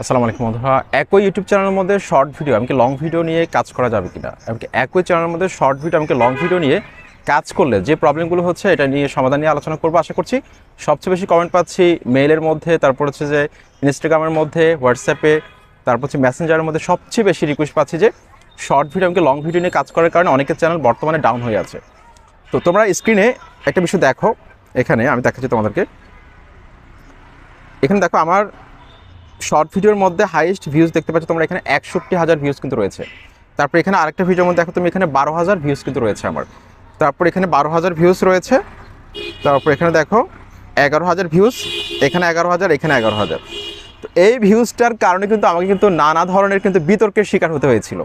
আসসালামু আলাইকুম বন্ধুরা। একই ইউটিউব চ্যানেলের মধ্যে শর্ট ভিডিও এমনকি লং ভিডিও নিয়ে কাজ করা যাবে কিনা? এমনকি একই চ্যানেলের মধ্যে শর্ট ভিডিও এমনকি লং ভিডিও নিয়ে কাজ করলে যে প্রবলেমগুলো হচ্ছে, এটা নিয়ে সমাধান নিয়ে আলোচনা করব আশা করছি। সবচেয়ে বেশি কমেন্ট পাচ্ছি মেইলের মধ্যে, তারপর হচ্ছে যে ইনস্টাগ্রামের মধ্যে হোয়াটসঅ্যাপে তারপর হচ্ছে মেসেঞ্জারের মধ্যে সবচেয়ে বেশি রিকোয়েস্ট পাচ্ছি যে শর্ট ভিডিও এমনকি লং ভিডিও নিয়ে কাজ করার কারণে অনেকের চ্যানেল বর্তমানে ডাউন হয়ে আছে। তো তোমরা স্ক্রিনে একটা বিষয় দেখো, এখানে আমি দেখাচ্ছি তোমাদেরকে। এখানে দেখো আমার শর্ট ভিডিওর মধ্যে হাইয়েস্ট ভিউজ দেখতে পাচ্ছ তোমরা এখানে একষট্টি হাজার ভিউজ কিন্তু রয়েছে। তারপর এখানে আরেকটা ভিডিওর মধ্যে দেখো তুমি এখানে বারো হাজার ভিউজ কিন্তু রয়েছে আমার। তারপর এখানে বারো হাজার ভিউজ রয়েছে। তারপর এখানে দেখো এগারো হাজার ভিউজ এখানে এগারো হাজার, এখানে এগারো হাজার। তো এই ভিউজটার কারণে কিন্তু আমাকে কিন্তু নানা ধরনের কিন্তু বিতর্কের শিকার হতে হয়েছিল।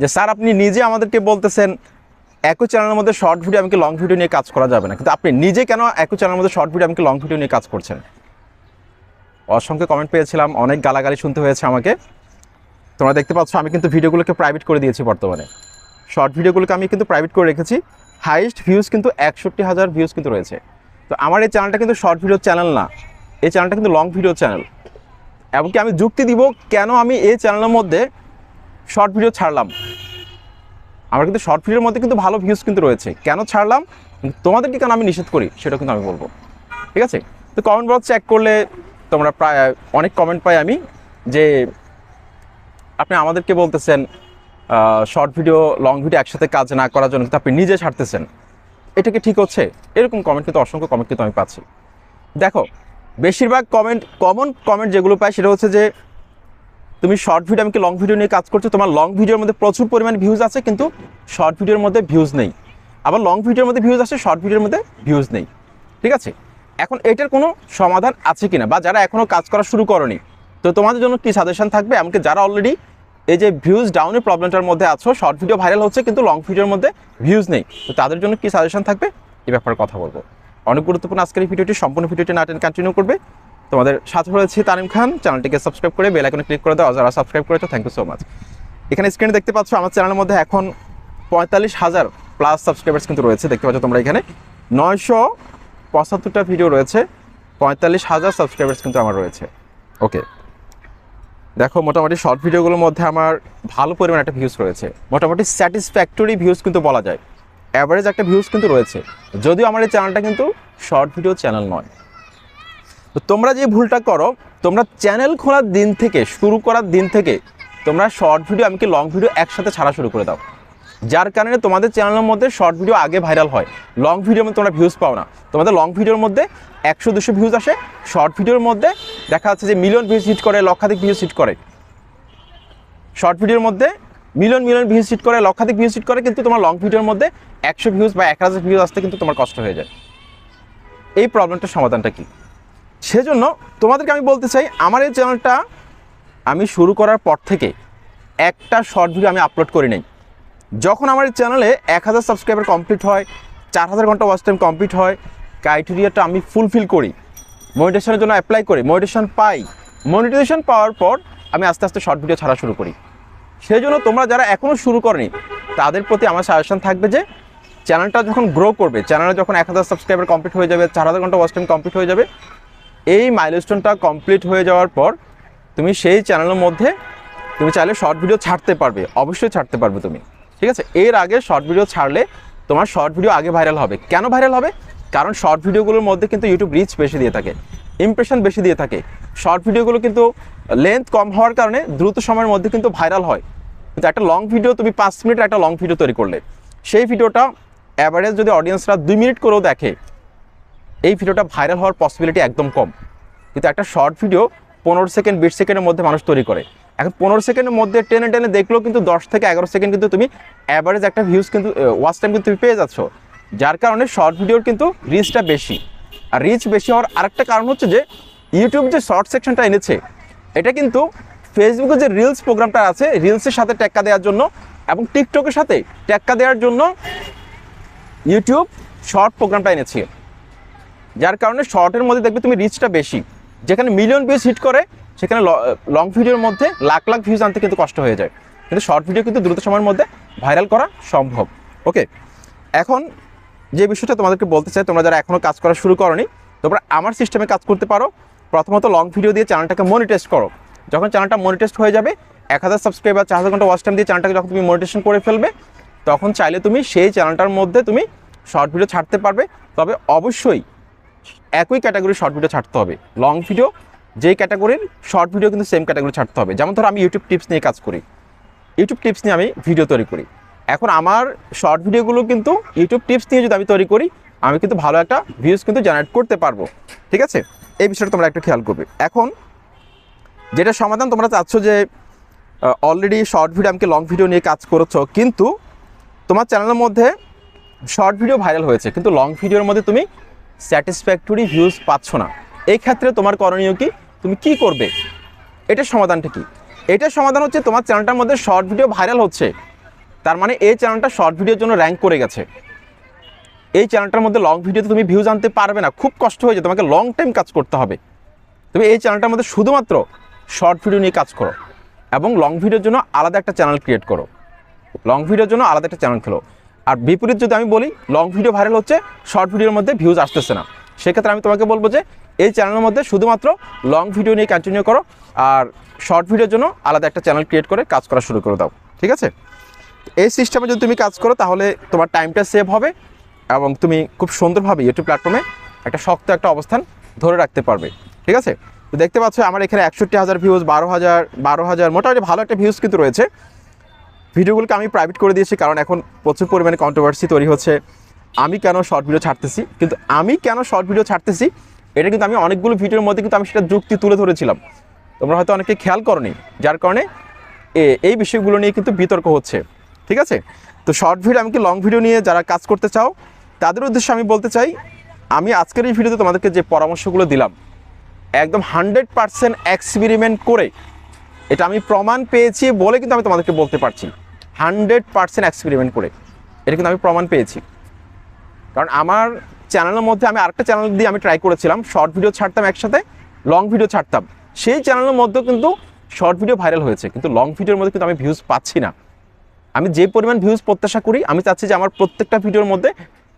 যে স্যার আপনি নিজে আমাদেরকে বলতেছেন, একই চ্যানেলের মধ্যে শর্ট ভিডিও আমাকে লং ভিডিও নিয়ে কাজ করা যাবে না। কিন্তু আপনি নিজে কেন একই চ্যানেলের মধ্যে শর্ট ভিডিও আমাকে লং ভিডিও নিয়ে কাজ করছেন? অসংখ্য কমেন্ট পেয়েছিলাম, অনেক গালাগালি শুনতে হয়েছে আমাকে। তোমরা দেখতে পাচ্ছ, আমি কিন্তু ভিডিওগুলোকে প্রাইভেট করে দিয়েছি বর্তমানে। শর্ট ভিডিওগুলোকে আমি কিন্তু প্রাইভেট করে রেখেছি। হাইয়েস্ট ভিউজ কিন্তু একষট্টি হাজার ভিউজ কিন্তু রয়েছে। তো আমার এই চ্যানেলটা কিন্তু শর্ট ভিডিও চ্যানেল না। এই চ্যানেলটা কিন্তু লং ভিডিও চ্যানেল এমনকি আমি যুক্তি দিব কেন আমি এই চ্যানেলের মধ্যে শর্ট ভিডিও ছাড়লাম। আমার কিন্তু শর্ট ভিডিওর মধ্যে কিন্তু ভালো ভিউজ কিন্তু রয়েছে। কেন ছাড়লাম? তোমাদেরকে কেন আমি নিষেধ করি? সেটা কিন্তু আমি বলব। ঠিক আছে? তো কমেন্ট বক্স চেক করলে তোমরা প্রায়, অনেক কমেন্ট পাই আমি যে আপনি আমাদেরকে বলতেছেন শর্ট ভিডিও লং ভিডিও একসাথে কাজ না করার জন্য কিন্তু আপনি নিজে ছাড়তেছেন। এটা কি ঠিক হচ্ছে? এরকম কমেন্ট কিন্তু, অসংখ্য কমেন্ট কিন্তু আমি পাচ্ছি। দেখো, বেশিরভাগ কমেন্ট কমন কমেন্ট যেগুলো পাই সেটা হচ্ছে যে, তুমি শর্ট ভিডিও আমি কি লং ভিডিও নিয়ে কাজ করছ? তোমার লং ভিডিওর মধ্যে প্রচুর পরিমাণ ভিউজ আছে, কিন্তু শর্ট ভিডিওর মধ্যে ভিউজ নেই। আবার লং ভিডিওর মধ্যে ভিউজ আছে শর্ট ভিডিওর মধ্যে ভিউজ নেই। ঠিক আছে? এখন এটার কোনো সমাধান আছে কিনা? বা যারা এখনও কাজ করা শুরু করনি, তো তোমাদের জন্য কি সাজেশন থাকবে? এমনকি যারা অলরেডি এই যে ভিউজ ডাউনের প্রবলেমটার মধ্যে আছো শর্ট ভিডিও ভাইরাল হচ্ছে, কিন্তু লং ভিডিওর মধ্যে ভিউজ নেই, তো তাদের জন্য কি সাজেশন থাকবে? এ ব্যাপারে কথা বলব। অনেক গুরুত্বপূর্ণ আজকের ভিডিওটি, সম্পূর্ণ ভিডিওটি না কন্টিনিউ করবে। তোমাদের সাথে রয়েছে তানিম খান চ্যানেলটিকে সাবস্ক্রাইব করে বেল আইকনে ক্লিক করে দাও যারা সাবস্ক্রাইব করেছ থ্যাংক ইউ সো মাচ এখানে স্ক্রিনে দেখতে পাচ্ছ, আমার চ্যানেলের মধ্যে এখন পঁয়তাল্লিশ হাজার প্লাস সাবস্ক্রাইবার্স কিন্তু রয়েছে, দেখতে পাচ্ছ তোমরা এখানে। নয়শো পঁচাত্তরটা ভিডিও রয়েছে, পঁয়তাল্লিশ হাজার সাবস্ক্রাইবার্স কিন্তু আমার রয়েছে। ওকে দেখো, মোটামুটি শর্ট ভিডিওগুলোর মধ্যে আমার ভালো পরিমাণ একটা ভিউজ রয়েছে। মোটামুটি স্যাটিসফ্যাক্টরি ভিউজ কিন্তু বলা যায়। অ্যাভারেজ একটা ভিউজ কিন্তু রয়েছে। যদিও আমার এই চ্যানেলটা কিন্তু শর্ট ভিডিও চ্যানেল নয়। তো তোমরা যে ভুলটা করো, তোমরা চ্যানেল খোলার দিন থেকে, শুরু করার দিন থেকে তোমরা শর্ট ভিডিও এমনকি লং ভিডিও একসাথে ছাড়া শুরু করে দাও। যার কারণে তোমাদের চ্যানেলের মধ্যে শর্ট ভিডিও আগে ভাইরাল হয়। লং ভিডিওর মধ্যে তোমরা ভিউজ পাও না। তোমাদের লং ভিডিওর মধ্যে একশো, দুশো ভিউজ আসে। শর্ট ভিডিওর মধ্যে দেখা যাচ্ছে যে মিলিয়ন ভিউজ হিট করে, লক্ষাধিক ভিউজ হিট করে। শর্ট ভিডিওর মধ্যে মিলিয়ন মিলিয়ন ভিউজ হিট করে, লক্ষাধিক ভিউজ হিট করে, কিন্তু তোমার লং ভিডিওর মধ্যে একশো ভিউজ বা এক হাজার ভিউজ আসতে কিন্তু তোমার কষ্ট হয়ে যায়। এই প্রবলেমটার সমাধানটা কী? সেজন্য তোমাদেরকে আমি বলতে চাই, আমার এই চ্যানেলটা আমি শুরু করার পর থেকে একটা শর্ট ভিডিও আমি আপলোড করি নাই। যখন আমার চ্যানেলে এক হাজার সাবস্ক্রাইবার কমপ্লিট হয়, চার হাজার ঘণ্টা ওয়াচ টাইম কমপ্লিট হয় ক্রাইটেরিয়াটা আমি ফুলফিল করি মনিটেশনের জন্য অ্যাপ্লাই করি মনিটেশন পাই। মনিটাইজেশন পাওয়ার পর আমি আস্তে আস্তে শর্ট ভিডিও ছাড়া শুরু করি। সেই জন্য তোমরা যারা এখনও শুরু করনি, তাদের প্রতি আমার সাজেশন থাকবে যে চ্যানেলটা যখন গ্রো করবে চ্যানেলে যখন এক হাজার সাবস্ক্রাইবার কমপ্লিট হয়ে যাবে, চার হাজার ঘণ্টা ওয়াচ টাইম কমপ্লিট হয়ে যাবে, এই মাইলস্টোনটা কমপ্লিট হয়ে যাওয়ার পর তুমি সেই চ্যানেলের মধ্যে, তুমি চাইলে শর্ট ভিডিও ছাড়তে পারবে, অবশ্যই ছাড়তে পারবে তুমি। ঠিক আছে? এর আগে শর্ট ভিডিও ছাড়লে তোমার শর্ট ভিডিও আগে ভাইরাল হবে। কেন ভাইরাল হবে? কারণ শর্ট ভিডিওগুলোর মধ্যে কিন্তু ইউটিউব রিচ বেশি দিয়ে থাকে ইমপ্রেশন বেশি দিয়ে থাকে। শর্ট ভিডিওগুলো কিন্তু লেন্থ কম হওয়ার কারণে দ্রুত সময়ের মধ্যে কিন্তু ভাইরাল হয়। কিন্তু একটা লং ভিডিও তুমি পাঁচ মিনিটের একটা লং ভিডিও তৈরি করলে। সেই ভিডিওটা অ্যাভারেজ যদি অডিয়েন্সরা দুই মিনিট করেও দেখে, এই ভিডিওটা ভাইরাল হওয়ার পসিবিলিটি একদম কম। কিন্তু একটা শর্ট ভিডিও পনেরো সেকেন্ড বিশ সেকেন্ডের মধ্যে মানুষ তৈরি করে। এখন পনেরো সেকেন্ডের মধ্যে টেনে টেনে দেখলেও কিন্তু দশ থেকে এগারো সেকেন্ড কিন্তু তুমি অ্যাভারেজ একটা ভিউজ কিন্তু ওয়াচ টাইম কিন্তু তুমি পেয়ে যাচ্ছ। যার কারণে শর্ট ভিডিওর কিন্তু রিচটা বেশি। আর রিচ বেশি হওয়ার আরেকটা কারণ হচ্ছে যে ইউটিউব যে শর্ট সেকশনটা এনেছে, এটা কিন্তু ফেসবুকে যে রিলস প্রোগ্রামটা আছে রিলসের সাথে টেক্কা দেওয়ার জন্য এবং টিকটকের সাথে টেক্কা দেওয়ার জন্য ইউটিউব শর্ট প্রোগ্রামটা এনেছে। যার কারণে শর্টের মধ্যে দেখবে তুমি রিচটা বেশি। যেখানে মিলিয়ন ভিউজ হিট করে সেখানে লং ভিডিওর মধ্যে লাখ লাখ ভিউজ আনতে কিন্তু কষ্ট হয়ে যায়। কিন্তু শর্ট ভিডিও কিন্তু দ্রুত সময়ের মধ্যে ভাইরাল করা সম্ভব। ওকে এখন যে বিষয়টা তোমাদেরকে বলতে চাই, তোমরা যারা এখনও কাজ করা শুরু করনি, তোমরা আমার সিস্টেমে কাজ করতে পারো। প্রথমত লং ভিডিও দিয়ে চ্যানেলটাকে মনিটাইজ করো। যখন চ্যানেলটা মনিটাইজড হয়ে যাবে, এক হাজার সাবস্ক্রাইবার চার হাজার ঘণ্টা ওয়াচ টাইম দিয়ে চ্যানেলটাকে যখন তুমি মনিটেশন করে ফেলবে, তখন চাইলে তুমি সেই চ্যানেলটার মধ্যে তুমি শর্ট ভিডিও ছাড়তে পারবে। তবে অবশ্যই একই ক্যাটাগরি শর্ট ভিডিও ছাড়তে হবে। লং ভিডিও যেই ক্যাটাগরির শর্ট ভিডিও কিন্তু সেম ক্যাটাগরি ছাড়তে হবে। যেমন ধরো আমি ইউটিউব টিপস নিয়ে কাজ করি। ইউটিউব টিপস নিয়ে আমি ভিডিও তৈরি করি। এখন আমার শর্ট ভিডিওগুলো কিন্তু ইউটিউব টিপস নিয়ে যদি আমি তৈরি করি, আমি কিন্তু ভালো একটা ভিউজ কিন্তু জেনারেট করতে পারব। ঠিক আছে? এই বিষয়টা তোমরা একটু খেয়াল করবে। এখন যেটা সমাধান তোমরা চাচ্ছ যে অলরেডি শর্ট ভিডিও আমাকে লং ভিডিও নিয়ে কাজ করেছ, কিন্তু তোমার চ্যানেলের মধ্যে শর্ট ভিডিও ভাইরাল হয়েছে, কিন্তু লং ভিডিওর মধ্যে তুমি স্যাটিসফ্যাক্টরি ভিউজ পাচ্ছ না। এই ক্ষেত্রে তোমার করণীয় কি? তুমি কি করবে? এটার সমাধানটা কি? এটার সমাধান হচ্ছে তোমার চ্যানেলটার মধ্যে শর্ট ভিডিও ভাইরাল হচ্ছে। তার মানে এই চ্যানেলটা শর্ট ভিডিওর জন্য র্যাঙ্ক করে গেছে। এই চ্যানেলটার মধ্যে লং ভিডিওতে তুমি ভিউজ আনতে পারবে না। খুব কষ্ট হয়ে যায়। তোমাকে লং টাইম কাজ করতে হবে। তুমি এই চ্যানেলটার মধ্যে শুধুমাত্র শর্ট ভিডিও নিয়ে কাজ করো এবং লং ভিডিওর জন্য আলাদা একটা চ্যানেল ক্রিয়েট করো। লং ভিডিওর জন্য আলাদা একটা চ্যানেল খেলো। আর বিপরীত যদি আমি বলি লং ভিডিও ভাইরাল হচ্ছে শর্ট ভিডিওর মধ্যে ভিউজ আসতেছে না। সেক্ষেত্রে আমি তোমাকে বলব যে এই চ্যানেলের মধ্যে শুধুমাত্র লং ভিডিও নিয়ে কন্টিনিউ করো আর শর্ট ভিডিওর জন্য আলাদা একটা চ্যানেল ক্রিয়েট করে কাজ করা শুরু করে দাও, ঠিক আছে? এই সিস্টেমে যদি তুমি কাজ করো তাহলে তোমার টাইমটা সেভ হবে এবং তুমি খুব সুন্দরভাবে ইউটিউব প্ল্যাটফর্মে একটা শক্ত একটা অবস্থান ধরে রাখতে পারবে, ঠিক আছে? তো দেখতে পাচ্ছ আমার এখানে একষট্টি হাজার ভিউজ বারো হাজার বারো হাজার, মোটামুটি ভালো একটা ভিউজ কিন্তু রয়েছে। ভিডিওগুলোকে আমি প্রাইভেট করে দিয়েছি কারণ এখন প্রচুর পরিমাণে কন্ট্রোভার্সি তৈরি হচ্ছে। আমি কেন শর্ট ভিডিও ছাড়তেছি? কিন্তু আমি কেন শর্ট ভিডিও ছাড়তেছি? এটা কিন্তু আমি অনেকগুলো ভিডিওর মধ্যে কিন্তু আমি সেটা যুক্তি তুলে ধরেছিলাম। তোমরা হয়তো অনেকে খেয়াল করনি, যার কারণে এই বিষয়গুলো নিয়ে কিন্তু বিতর্ক হচ্ছে, ঠিক আছে? তো শর্ট ভিডিও আমি কি লং ভিডিও নিয়ে যারা কাজ করতে চাও, তাদের উদ্দেশ্যে আমি বলতে চাই, আমি আজকের এই ভিডিওতে তোমাদেরকে যে পরামর্শগুলো দিলাম, একদম হান্ড্রেড পারসেন্ট এক্সপেরিমেন্ট করে এটা আমি প্রমাণ পেয়েছি বলে কিন্তু আমি তোমাদেরকে বলতে পারছি। হান্ড্রেড পারসেন্ট এক্সপেরিমেন্ট করে, এটা কিন্তু আমি প্রমাণ পেয়েছি। কারণ আমার চ্যানেলের মধ্যে আমি আরেকটা চ্যানেল দিয়ে আমি ট্রাই করেছিলাম শর্ট ভিডিও ছাড়তাম একসাথে লং ভিডিও ছাড়তাম। সেই চ্যানেলের মধ্যেও কিন্তু শর্ট ভিডিও ভাইরাল হয়েছে, কিন্তু লং ভিডিওর মধ্যে কিন্তু আমি ভিউজ পাচ্ছি না। আমি যে পরিমাণ ভিউজ প্রত্যাশা করি, আমি চাচ্ছি যে আমার প্রত্যেকটা ভিডিওর মধ্যে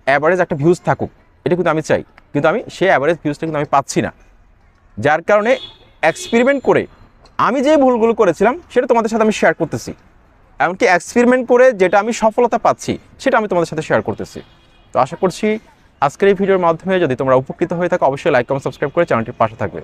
অ্যাভারেজ একটা ভিউজ থাকুক। এটা কিন্তু আমি চাই, কিন্তু আমি সেই অ্যাভারেজ ভিউজটা কিন্তু আমি পাচ্ছি না। যার কারণে এক্সপেরিমেন্ট করে আমি যে ভুলগুলো করেছিলাম, সেটা তোমাদের সাথে আমি শেয়ার করতেছি। এমনকি এক্সপেরিমেন্ট করে যেটা আমি সফলতা পাচ্ছি, সেটা আমি তোমাদের সাথে শেয়ার করতেছি। তো আশা করছি আজকের এই ভিডিওর মাধ্যমে যদি তোমরা উপকৃত হয়ে থাকো, অবশ্যই লাইক কমেন্ট সাবস্ক্রাইব করে চ্যানেলটির পাশে থাকবে।